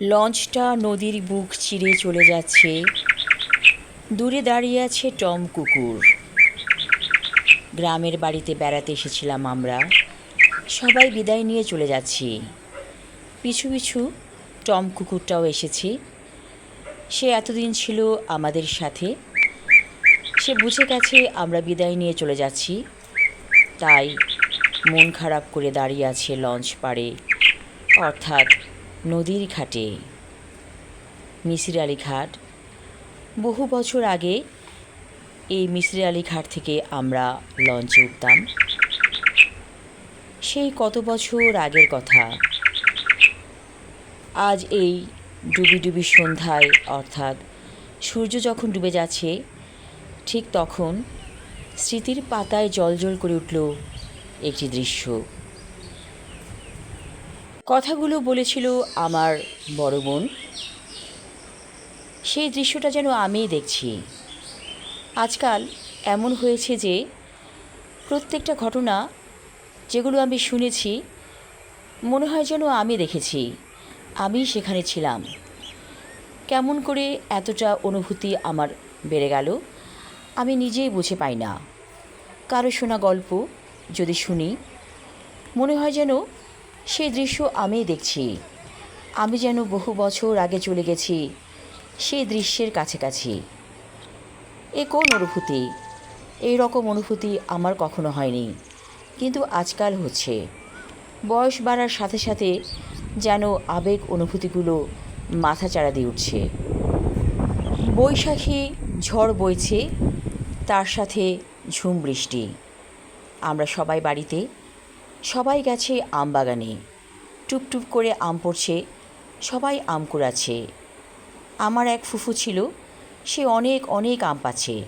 লঞ্চটা নদীর বুক চিরে চলে যাচ্ছে। দূরে দাঁড়িয়ে আছে টম কুকুর। গ্রামের বাড়িতে বেড়াতে এসেছিলাম আমরা। সবাই বিদায় নিয়ে চলে যাচ্ছি। পিছু পিছু টম কুকুরটাও এসেছে। সে এতদিন ছিল আমাদের সাথে। সে বুঝে গেছে আমরা বিদায় নিয়ে চলে যাচ্ছি। তাই মন খারাপ করে দাঁড়িয়ে আছে লঞ্চ পাড়ে। অর্থাৎ নদীর ঘাটে। মিসির আলী ঘাট। বহু বছর আগে এই মিসির আলী ঘাট থেকে আমরা লঞ্চে উঠতাম। সেই কত বছর আগের কথা। আজ এই ডুবি ডুবি সন্ধ্যায়, অর্থাৎ সূর্য যখন ডুবে যাচ্ছে, ঠিক তখন স্মৃতির পাতায় জলজল করে উঠল একটি দৃশ্য। কথাগুলো বলেছিল আমার বড় বোন। সেই দৃশ্যটা যেন আমিই দেখছি। আজকাল এমন হয়েছে যে, প্রত্যেকটা ঘটনা যেগুলো আমি শুনেছি, মনে হয় যেন আমি দেখেছি, আমি সেখানে ছিলাম। কেমন করে এতটা অনুভূতি আমার বেড়ে গেল, আমি নিজেই বুঝে পাই না। কারও শোনা গল্প যদি শুনি, মনে হয় যেন সেই দৃশ্য আমি দেখছি। আমি যেন বহু বছর আগে চলে গেছি সেই দৃশ্যের কাছাকাছি। এ কোন অনুভূতি? এই রকম অনুভূতি আমার কখনো হয়নি, কিন্তু আজকাল হচ্ছে। বয়স বাড়ার সাথে সাথে যেন আবেগ অনুভূতিগুলো মাথা চাড়া দিয়ে উঠছে। বৈশাখী ঝড় বইছে, তার সাথে ঝুম বৃষ্টি। আমরা সবাই বাড়িতে সবাই গেছে আম বাগানে টুপটুপ করে আম পড়ছে, সবাই আম কুড়াচ্ছে। আমার এক ফুফু ছিল, সে অনেক অনেক আম পাচ্ছে।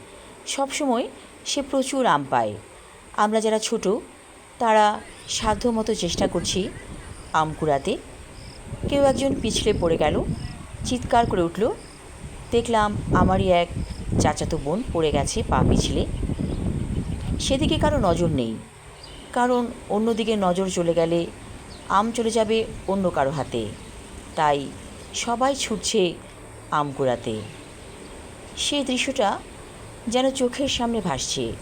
সবসময় সে প্রচুর আম পায়। আমরা যারা ছোট, তারা সাধ্যমতো চেষ্টা করছি আম কুড়াতে। কেউ একজন পিছলে পড়ে গেল, চিৎকার করে উঠল, দেখলাম আমারই এক চাচাতো বোন পড়ে গেছে পা পিছলে। সেদিকে কারও নজর নেই। কারণ অন্যদিকে নজর চলে গেলে আম চলে যাবে অন্য কারও হাতে। তাই সবাই ছুটছে আম কুড়াতে। সেই দৃশ্যটা যেন চোখের সামনে ভাসছে।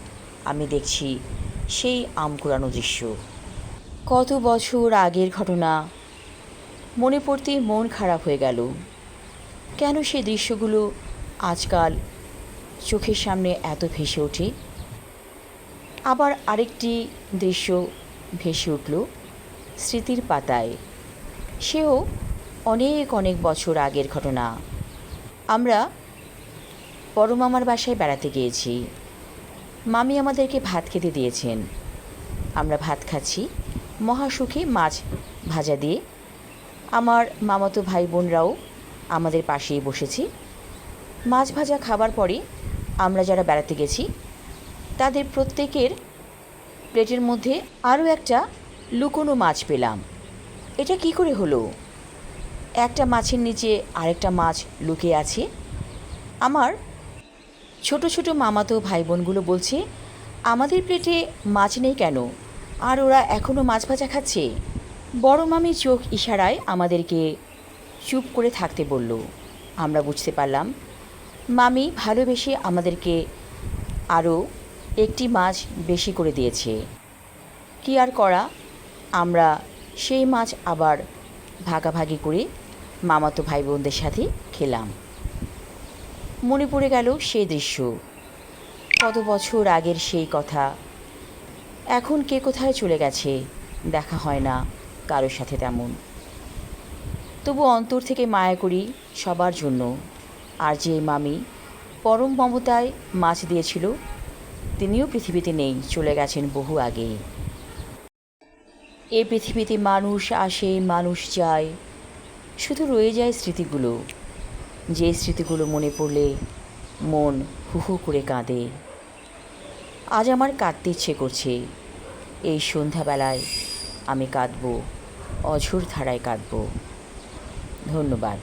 আমি দেখছি সেই আম কুড়ানো দৃশ্য। কত বছর আগের ঘটনা। মনে পড়তেই মন খারাপ হয়ে গেল। কেন সেই দৃশ্যগুলো আজকাল চোখের সামনে এত ভেসে ওঠে? আবার আরেকটি দৃশ্য ভেসে উঠল স্মৃতির পাতায়। সেও অনেক অনেক বছর আগের ঘটনা। আমরা বড় মামার বাসায় বেড়াতে গিয়েছি। মামি আমাদেরকে ভাত খেতে দিয়েছেন। আমরা ভাত খাচ্ছি মহাসুখে মাছ ভাজা দিয়ে। আমার মামাতো ভাই বোনরাও আমাদের পাশেই বসেছি। মাছ ভাজা খাবার পরে আমরা যারা বেড়াতে গেছি তাদের প্রত্যেকের প্লেটের মধ্যে আরও একটা লুকোনো মাছ পেলাম। এটা কি করে হলো? একটা মাছের নিচে আরেকটা মাছ লুকিয়ে আছে। আমার ছোট ছোট মামাতো ভাই বোনগুলো বলছে, আমাদের প্লেটে মাছ নেই কেন? আর ওরা এখনও মাছ ভাজা খাচ্ছে? বড় মামি চোখ ইশারায় আমাদেরকে চুপ করে থাকতে বলল। আমরা বুঝতে পারলাম, মামি ভালোবেসে আমাদেরকে আরও একটি মাছ বেশি করে দিয়েছে। কি আর করা? আমরা সেই মাছ আবার ভাগাভাগি করে। মামাতো ভাই বোনদের সাথে খেলাম। মনে পড়ে গেল সেই দৃশ্য। কত বছর আগের সেই কথা। এখন কে কোথায় চলে গেছে দেখা হয় না কারোর সাথে তেমন। তবু অন্তর থেকে মায়া করি সবার জন্য। আর যে মামি পরম মমতায় মাছ দিয়েছিল তিনিও পৃথিবীতে নেই, চলে গেছেন বহু আগে। এই পৃথিবীতে মানুষ আসে, মানুষ যায়, শুধু রয়ে যায় স্মৃতিগুলো। যে স্মৃতিগুলো মনে পড়লে মন হু হু করে কাঁদে। আজ আমার কাঁদতে ইচ্ছে করছে, এই সন্ধ্যাবেলায় আমি কাঁদবো, অঝোর ধারায় কাঁদবো। ধন্যবাদ।